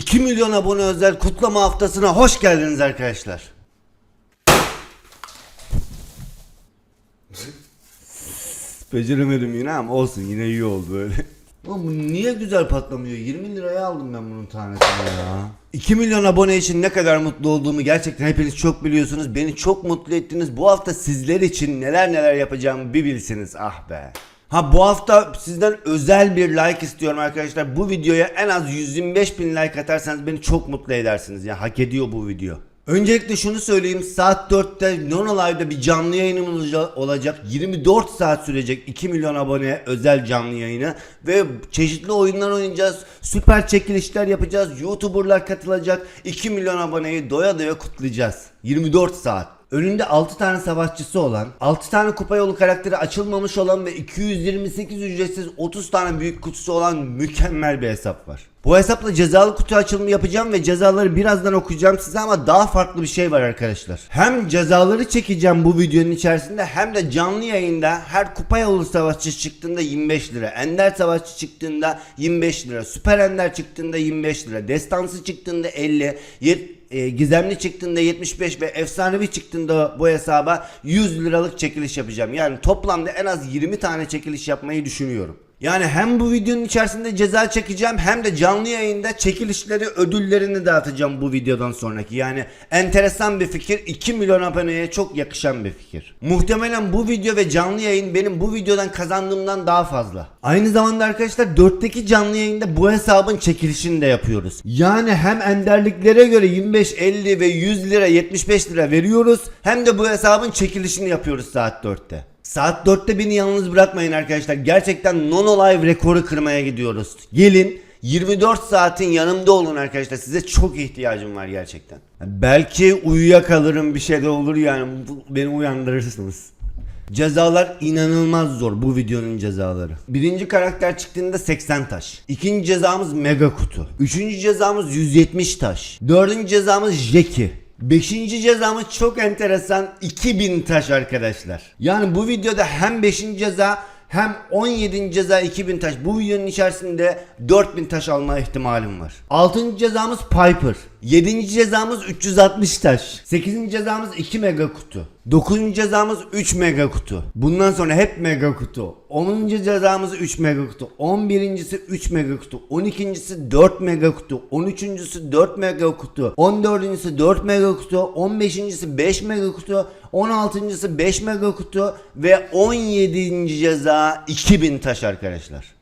2 milyon abone özel kutlama haftasına hoş geldiniz arkadaşlar. Beceremedim yine ama olsun yine iyi oldu böyle. Oğlum bu niye güzel patlamıyor? 20 liraya aldım ben bunun tanesini ya. 2 milyon abone için ne kadar mutlu olduğumu gerçekten hepiniz çok biliyorsunuz. Beni çok mutlu ettiniz. Bu hafta sizler için neler neler yapacağımı bir bilsiniz. Ah be. Ha bu hafta sizden özel bir like istiyorum arkadaşlar. Bu videoya en az 125 bin like atarsanız beni çok mutlu edersiniz. Ya hak ediyor bu video. Öncelikle şunu söyleyeyim. Saat 4'te Nono Live'da bir canlı yayınımız olaca- olacak. 24 saat sürecek 2 milyon abone özel canlı yayını. Ve çeşitli oyunlar oynayacağız. Süper çekilişler yapacağız. YouTuber'lar katılacak. 2 milyon aboneyi doya doya kutlayacağız. 24 saat. Önünde 6 tane savaşçısı olan, 6 tane kupa yolu karakteri açılmamış olan ve 228 ücretsiz 30 tane büyük kutusu olan mükemmel bir hesap var. Bu hesapla cezalı kutu açılımı yapacağım ve cezaları birazdan okuyacağım size ama daha farklı bir şey var arkadaşlar. Hem cezaları çekeceğim bu videonun içerisinde hem de canlı yayında her kupa yolu savaşçı çıktığında 25 lira, ender savaşçı çıktığında 25 lira, süper ender çıktığında 25 lira, destansı çıktığında 50, yet- e, gizemli çıktığında 75 ve efsanevi çıktığında bu hesaba 100 liralık çekiliş yapacağım. Yani toplamda en az 20 tane çekiliş yapmayı düşünüyorum. Yani hem bu videonun içerisinde ceza çekeceğim hem de canlı yayında çekilişleri ödüllerini dağıtacağım bu videodan sonraki. Yani enteresan bir fikir 2 milyon aboneye çok yakışan bir fikir. Muhtemelen bu video ve canlı yayın benim bu videodan kazandığımdan daha fazla. Aynı zamanda arkadaşlar 4'teki canlı yayında bu hesabın çekilişini de yapıyoruz. Yani hem enderliklere göre 25, 50 ve 100 lira 75 lira veriyoruz hem de bu hesabın çekilişini yapıyoruz saat 4'te. Saat 4'te beni yalnız bırakmayın arkadaşlar. Gerçekten Nono Live rekoru kırmaya gidiyoruz. Gelin 24 saatin yanımda olun arkadaşlar. Size çok ihtiyacım var gerçekten. Belki uyuyakalırım bir şey de olur yani. Beni uyandırırsınız. Cezalar inanılmaz zor bu videonun cezaları. Birinci karakter çıktığında 80 taş. İkinci cezamız mega kutu. Üçüncü cezamız 170 taş. Dördüncü cezamız Jeki. Beşinci cezamız çok enteresan 2000 taş arkadaşlar. Yani bu videoda hem 5. ceza hem 17. ceza 2000 taş. Bu videonun içerisinde 4000 taş alma ihtimalim var. 6. cezamız Piper. 7. cezamız 360 taş. 8. cezamız 2 mega kutu. 9. cezamız 3 mega kutu. Bundan sonra hep mega kutu. 10. cezamız 3 mega kutu. 11.si 3 mega kutu. 12.si 4 mega kutu. 13.si 4 mega kutu. 14.si 4 mega kutu. 15.si 5 mega kutu. 16.sı 5 mega kutu ve 17. ceza 2000 taş arkadaşlar.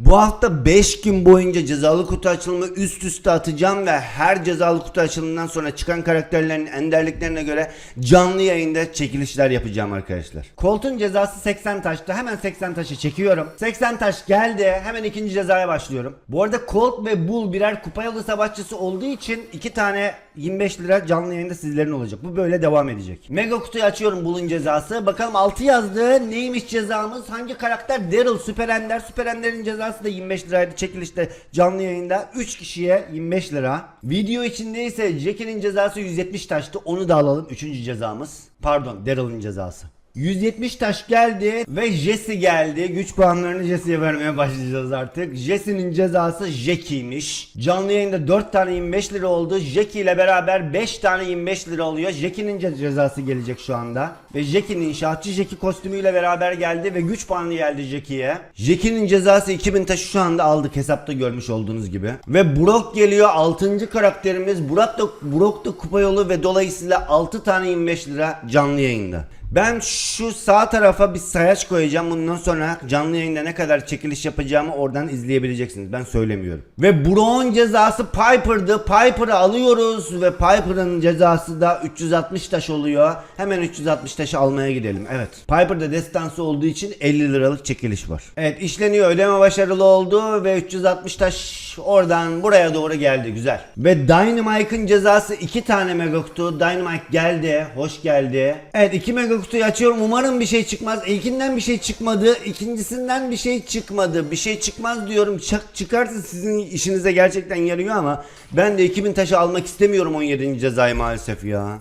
Bu hafta 5 gün boyunca cezalı kutu açılımı üst üste atacağım ve her cezalı kutu açılımından sonra çıkan karakterlerin enderliklerine göre canlı yayında çekilişler yapacağım arkadaşlar. Colt'un cezası 80 taştı. Hemen 80 taşı çekiyorum. 80 taş geldi. Hemen ikinci cezaya başlıyorum. Bu arada Colt ve Bull birer kupa yolu savaşçısı olduğu için iki tane 25 lira canlı yayında sizlerin olacak. Bu böyle devam edecek. Mega kutuyu açıyorum Bull'un cezası. Bakalım 6 yazdı. Neymiş cezamız? Hangi karakter? Daryl Süper Ender. Süper Ender'in cezası da 25 liraydı çekilişte canlı yayında. 3 kişiye 25 lira. Video içinde ise Jackie'nin cezası 170 taştı. Onu da alalım. 3. cezamız. Pardon Daryl'ın cezası. 170 taş geldi ve Jesse geldi. Güç puanlarını Jesse'ye vermeye başlayacağız artık. Jesse'nin cezası Jackie'ymiş. Canlı yayında 4 tane 25 lira oldu. Jackie ile beraber 5 tane 25 lira oluyor. Jackie'nin ce- cezası gelecek şu anda. Ve Jackie'nin inşaatçı Jackie kostümüyle beraber geldi ve güç puanı geldi Jackie'ye. Jackie'nin cezası 2000 taşı şu anda aldık hesapta görmüş olduğunuz gibi. Ve Brock geliyor 6. karakterimiz. Brock da, Brock da kupa yolu ve dolayısıyla 6 tane 25 lira canlı yayında. Ben şu sağ tarafa bir sayaç koyacağım. Bundan sonra canlı yayında ne kadar çekiliş yapacağımı oradan izleyebileceksiniz. Ben söylemiyorum. Ve Brown cezası Piper'dı. Piper'ı alıyoruz ve Piper'ın cezası da 360 taş oluyor. Hemen 360 taşı almaya gidelim. Evet. Piper'da destansı olduğu için 50 liralık çekiliş var. Evet işleniyor. Ödeme başarılı oldu ve 360 taş oradan buraya doğru geldi. Güzel. Ve Dynamite'ın cezası 2 tane mega kutu. Dynamite geldi. Hoş geldi. Evet 2 kutuyu açıyorum. Umarım bir şey çıkmaz. İlkinden bir şey çıkmadı. İkincisinden bir şey çıkmadı. Bir şey çıkmaz diyorum. Çık çıkarsa sizin işinize gerçekten yarıyor ama ben de 2000 taşı almak istemiyorum 17. cezayı maalesef ya.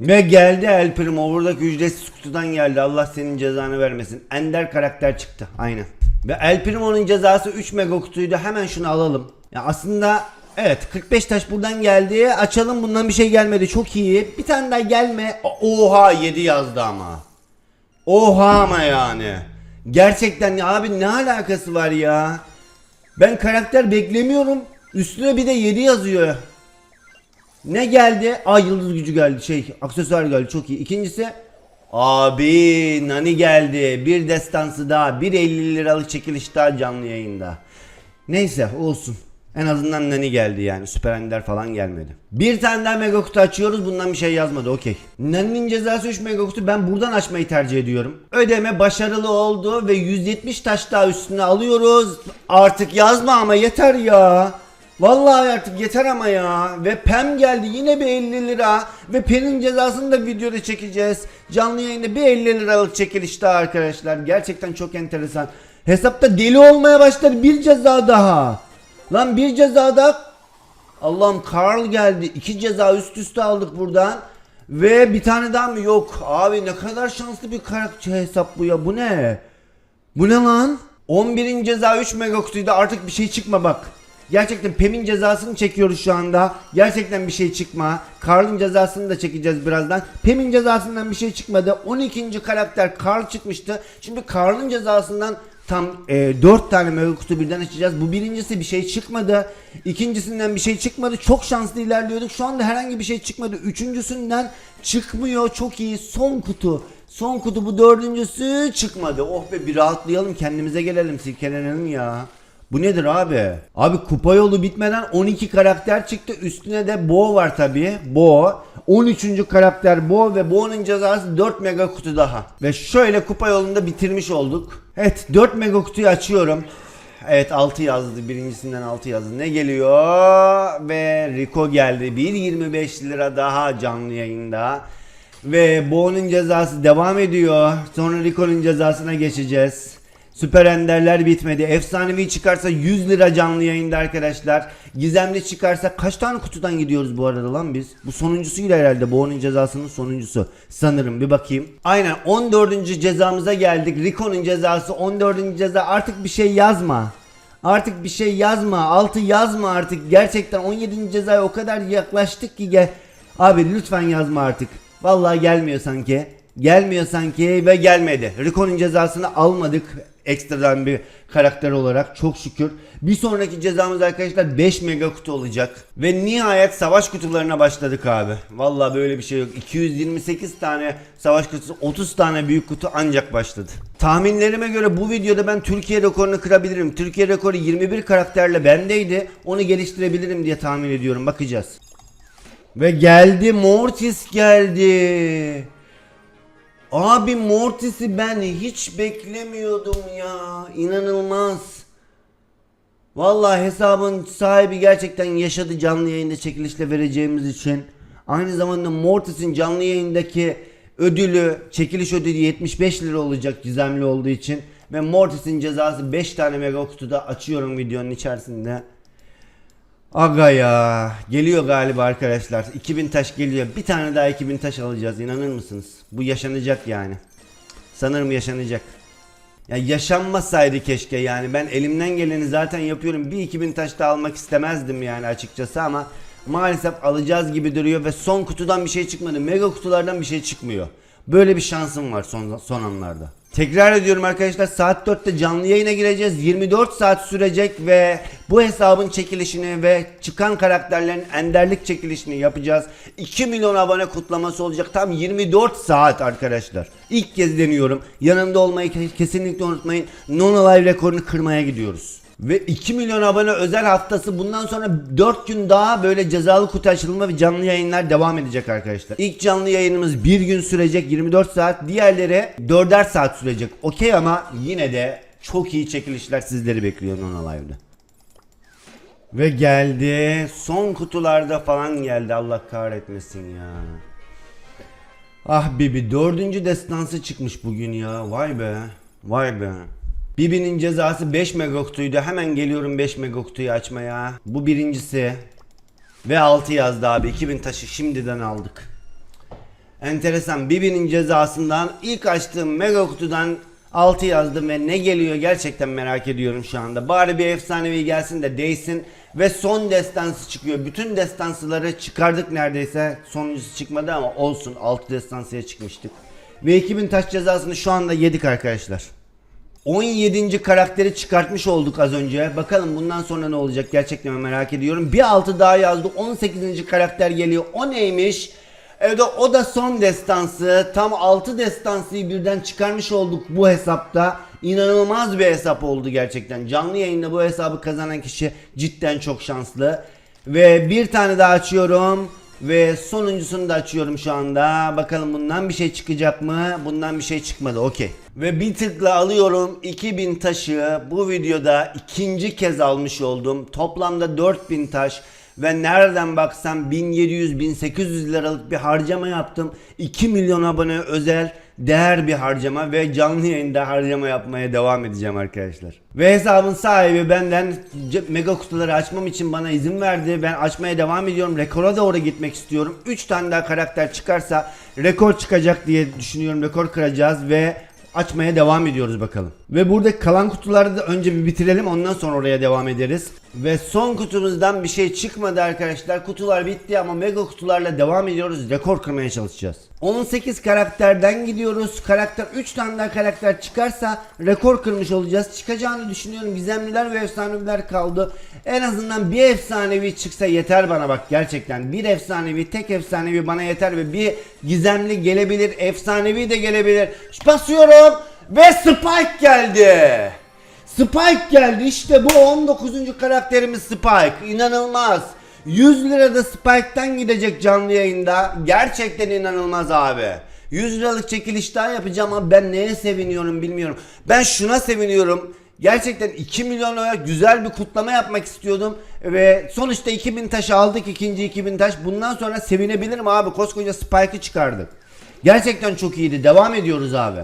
Ve geldi El Primo buradaki ücretsiz kutudan geldi. Allah senin cezanı vermesin. Ender karakter çıktı. Aynen. Ve El Primo'nun cezası 3 mega kutuydu. Hemen şunu alalım. Ya aslında evet 45 taş buradan geldi. Açalım bundan bir şey gelmedi. Çok iyi. Bir tane daha gelme. Oha 7 yazdı ama. Oha ama yani. Gerçekten abi ne alakası var ya? Ben karakter beklemiyorum. Üstüne bir de 7 yazıyor. Ne geldi? Aa yıldız gücü geldi. Şey aksesuar geldi. Çok iyi. İkincisi Abi Nani geldi. Bir destansı daha. Bir 50 liralık çekiliş daha canlı yayında. Neyse olsun. En azından Nani geldi yani. Süper Ender falan gelmedi. Bir tane daha mega kutu açıyoruz. Bundan bir şey yazmadı. Okey. Nani'nin cezası 3 mega kutu. Ben buradan açmayı tercih ediyorum. Ödeme başarılı oldu ve 170 taş daha üstüne alıyoruz. Artık yazma ama yeter ya. Vallahi artık yeter ama ya. Ve Pem geldi yine bir 50 lira. Ve Pem'in cezasını da videoda çekeceğiz. Canlı yayında bir 50 liralık çekiliş daha arkadaşlar. Gerçekten çok enteresan. Hesapta deli olmaya başladı. Bir ceza daha. Lan bir ceza daha. Allah'ım Karl geldi. İki ceza üst üste aldık buradan. Ve bir tane daha mı? Yok. Abi ne kadar şanslı bir karakter hesap bu ya. Bu ne? Bu ne lan? 11'in ceza 3 mega kutuydu artık bir şey çıkma bak. Gerçekten Pem'in cezasını çekiyoruz şu anda. Gerçekten bir şey çıkma. Karl'ın cezasını da çekeceğiz birazdan. Pem'in cezasından bir şey çıkmadı. 12. karakter Karl çıkmıştı. Şimdi Karl'ın cezasından tam e, 4 tane mega kutu birden açacağız. Bu birincisi bir şey çıkmadı. İkincisinden bir şey çıkmadı. Çok şanslı ilerliyorduk. Şu anda herhangi bir şey çıkmadı. Üçüncüsünden çıkmıyor. Çok iyi. Son kutu. Son kutu bu dördüncüsü çıkmadı. Oh be bir rahatlayalım kendimize gelelim silkelenelim ya. Bu nedir abi? Abi kupa yolu bitmeden 12 karakter çıktı. Üstüne de Bo var tabi. Bo. 13. karakter Bo ve Bo'nun cezası 4 mega kutu daha. Ve şöyle kupa yolunda bitirmiş olduk. Evet 4 mega kutuyu açıyorum. Evet 6 yazdı. Birincisinden 6 yazdı. Ne geliyor? Ve Rico geldi. 1.25 lira daha canlı yayında. Ve Bo'nun cezası devam ediyor. Sonra Rico'nun cezasına geçeceğiz. Süper Enderler bitmedi. Efsanevi çıkarsa 100 lira canlı yayında arkadaşlar. Gizemli çıkarsa kaç tane kutudan gidiyoruz bu arada lan biz? Bu sonuncusuyla herhalde bu onun cezasının sonuncusu. Sanırım bir bakayım. Aynen 14. cezamıza geldik. Rico'nun cezası 14. ceza artık bir şey yazma. Artık bir şey yazma. Altı yazma artık. Gerçekten 17. cezaya o kadar yaklaştık ki gel. Abi lütfen yazma artık. Vallahi gelmiyor sanki. Gelmiyor sanki ve gelmedi. Rico'nun cezasını almadık ekstradan bir karakter olarak çok şükür. Bir sonraki cezamız arkadaşlar 5 mega kutu olacak. Ve nihayet savaş kutularına başladık abi. Vallahi böyle bir şey yok. 228 tane savaş kutusu 30 tane büyük kutu ancak başladı. Tahminlerime göre bu videoda ben Türkiye rekorunu kırabilirim. Türkiye rekoru 21 karakterle bendeydi. Onu geliştirebilirim diye tahmin ediyorum. Bakacağız. Ve geldi Mortis geldi. Abi Mortis'i ben hiç beklemiyordum ya. İnanılmaz. Vallahi hesabın sahibi gerçekten yaşadı canlı yayında çekilişle vereceğimiz için. Aynı zamanda Mortis'in canlı yayındaki ödülü, çekiliş ödülü 75 lira olacak gizemli olduğu için. Ve Mortis'in cezası 5 tane mega kutuda açıyorum videonun içerisinde. Aga ya geliyor galiba arkadaşlar. 2000 taş geliyor. Bir tane daha 2000 taş alacağız inanır mısınız? Bu yaşanacak yani. Sanırım yaşanacak. Ya yaşanmasaydı keşke yani. Ben elimden geleni zaten yapıyorum. Bir 2000 taş da almak istemezdim yani açıkçası ama maalesef alacağız gibi duruyor ve son kutudan bir şey çıkmadı. Mega kutulardan bir şey çıkmıyor. Böyle bir şansım var son, son anlarda Tekrar ediyorum arkadaşlar saat 4'te canlı yayına gireceğiz. 24 saat sürecek ve bu hesabın çekilişini ve çıkan karakterlerin enderlik çekilişini yapacağız. 2 milyon abone kutlaması olacak. Tam 24 saat arkadaşlar. İlk kez deniyorum. Yanımda olmayı kesinlikle unutmayın. Nono Live rekorunu kırmaya gidiyoruz. Ve 2 milyon abone özel haftası bundan sonra 4 gün daha böyle cezalı kutu açılımı ve canlı yayınlar devam edecek arkadaşlar. İlk canlı yayınımız 1 gün sürecek 24 saat. Diğerleri 4'er saat sürecek. Okey ama yine de çok iyi çekilişler sizleri bekliyor Nona Live'da. Ve geldi. Son kutularda falan geldi. Allah kahretmesin ya. Ah Bibi dördüncü destansı çıkmış bugün ya. Vay be. Vay be. Bibi'nin cezası 5 mega kutuydu. Hemen geliyorum 5 mega kutuyu açmaya. Bu birincisi. Ve 6 yazdı abi. 2000 taşı şimdiden aldık. Enteresan. Bibi'nin cezasından ilk açtığım mega kutudan 6 yazdım ve ne geliyor gerçekten merak ediyorum şu anda. Bari bir efsanevi gelsin de değsin Ve son destansı çıkıyor. Bütün destansıları çıkardık neredeyse. Sonuncusu çıkmadı ama olsun. 6 destansıya çıkmıştık. Ve 2000 taş cezasını şu anda yedik arkadaşlar. 17. karakteri çıkartmış olduk az önce. Bakalım bundan sonra ne olacak gerçekten merak ediyorum. Bir altı daha yazdı. 18. karakter geliyor. O neymiş? Evet o da son destansı. Tam 6 destansıyı birden çıkarmış olduk bu hesapta. İnanılmaz bir hesap oldu gerçekten. Canlı yayında bu hesabı kazanan kişi cidden çok şanslı. Ve bir tane daha açıyorum. Ve sonuncusunu da açıyorum şu anda. Bakalım bundan bir şey çıkacak mı? Bundan bir şey çıkmadı. Okey. Ve bir tıkla alıyorum 2000 taşı. Bu videoda ikinci kez almış oldum. Toplamda 4000 taş. Ve nereden baksam 1700-1800 liralık bir harcama yaptım. 2 milyon abone özel değer bir harcama ve canlı yayında harcama yapmaya devam edeceğim arkadaşlar. Ve hesabın sahibi benden mega kutuları açmam için bana izin verdi. Ben açmaya devam ediyorum. Rekora doğru gitmek istiyorum. 3 tane daha karakter çıkarsa rekor çıkacak diye düşünüyorum. Rekor kıracağız ve açmaya devam ediyoruz bakalım. Ve burada kalan kutuları da önce bir bitirelim ondan sonra oraya devam ederiz. Ve son kutumuzdan bir şey çıkmadı arkadaşlar. Kutular bitti ama mega kutularla devam ediyoruz. Rekor kırmaya çalışacağız. 18 karakterden gidiyoruz. Karakter 3 tane daha karakter çıkarsa rekor kırmış olacağız. Çıkacağını düşünüyorum. Gizemliler ve efsaneviler kaldı. En azından bir efsanevi çıksa yeter bana bak gerçekten. Bir efsanevi, tek efsanevi bana yeter ve bir gizemli gelebilir. Efsanevi de gelebilir. Basıyorum ve Spike geldi. Spike geldi. İşte bu 19. karakterimiz Spike. İnanılmaz. 100 lira da Spike'tan gidecek canlı yayında. Gerçekten inanılmaz abi. 100 liralık çekiliş daha yapacağım ama ben neye seviniyorum bilmiyorum. Ben şuna seviniyorum. Gerçekten 2 milyon lira güzel bir kutlama yapmak istiyordum. Ve sonuçta 2000 taş aldık ikinci 2000 taş. Bundan sonra sevinebilirim abi. Koskoca Spike'ı çıkardık. Gerçekten çok iyiydi. Devam ediyoruz abi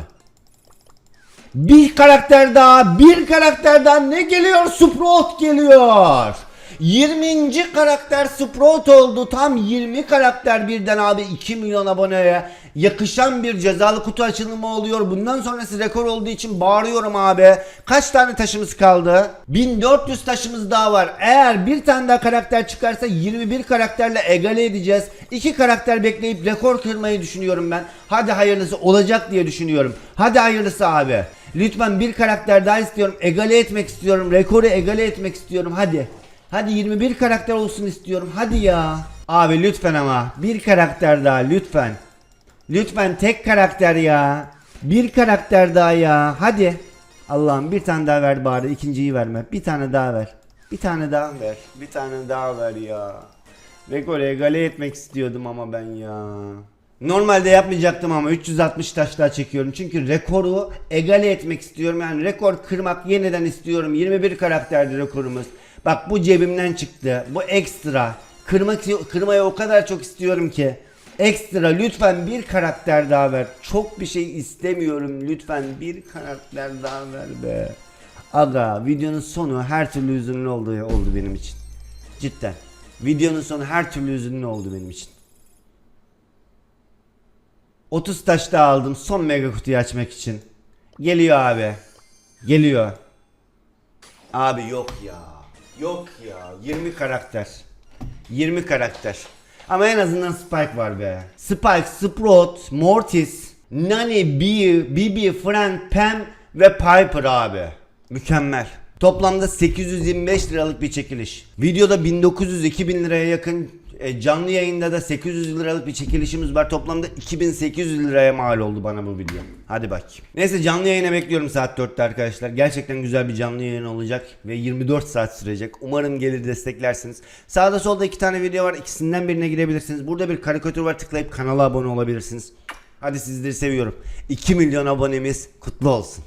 bir karakter daha, bir karakter daha ne geliyor? Sprout geliyor. 20. karakter Sprout oldu. Tam 20 karakter birden abi 2 milyon aboneye yakışan bir cezalı kutu açılımı oluyor. Bundan sonrası rekor olduğu için bağırıyorum abi. Kaç tane taşımız kaldı? 1400 taşımız daha var. Eğer bir tane daha karakter çıkarsa 21 karakterle egale edeceğiz. 2 karakter bekleyip rekor kırmayı düşünüyorum ben. Hadi hayırlısı olacak diye düşünüyorum. Hadi hayırlısı abi. Lütfen bir karakter daha istiyorum. Egale etmek istiyorum. Rekoru egale etmek istiyorum. Hadi. Hadi 21 karakter olsun istiyorum. Hadi ya. Abi lütfen ama. Bir karakter daha lütfen. Lütfen tek karakter ya. Bir karakter daha ya. Hadi. Allah'ım bir tane daha ver bari. ikinciyi verme. Bir tane daha ver. Bir tane daha ver. Bir tane daha ver ya. Rekoru egale etmek istiyordum ama ben ya. Normalde yapmayacaktım ama 360 taş daha çekiyorum. Çünkü rekoru egale etmek istiyorum. Yani rekor kırmak yeniden istiyorum. 21 karakterdi rekorumuz. Bak bu cebimden çıktı. Bu ekstra. Kırmak kırmayı o kadar çok istiyorum ki. Ekstra lütfen bir karakter daha ver. Çok bir şey istemiyorum. Lütfen bir karakter daha ver be. Aga videonun sonu her türlü üzünlü oldu, oldu benim için. Cidden. Videonun sonu her türlü üzünlü oldu benim için. 30 taş daha aldım son mega kutuyu açmak için. Geliyor abi. Geliyor. Abi yok ya. Yok ya. 20 karakter. 20 karakter. Ama en azından Spike var be. Spike, Sprout, Mortis, Nani, Bee, Bibi, Frank, Pam ve Piper abi. Mükemmel. Toplamda 825 liralık bir çekiliş. Videoda 1900-2000 liraya yakın e, canlı yayında da 800 liralık bir çekilişimiz var. Toplamda 2800 liraya mal oldu bana bu video. Hadi bak. Neyse canlı yayına bekliyorum saat 4'te arkadaşlar. Gerçekten güzel bir canlı yayın olacak ve 24 saat sürecek. Umarım gelir desteklersiniz. Sağda solda iki tane video var. İkisinden birine girebilirsiniz. Burada bir karikatür var. Tıklayıp kanala abone olabilirsiniz. Hadi sizleri seviyorum. 2 milyon abonemiz kutlu olsun.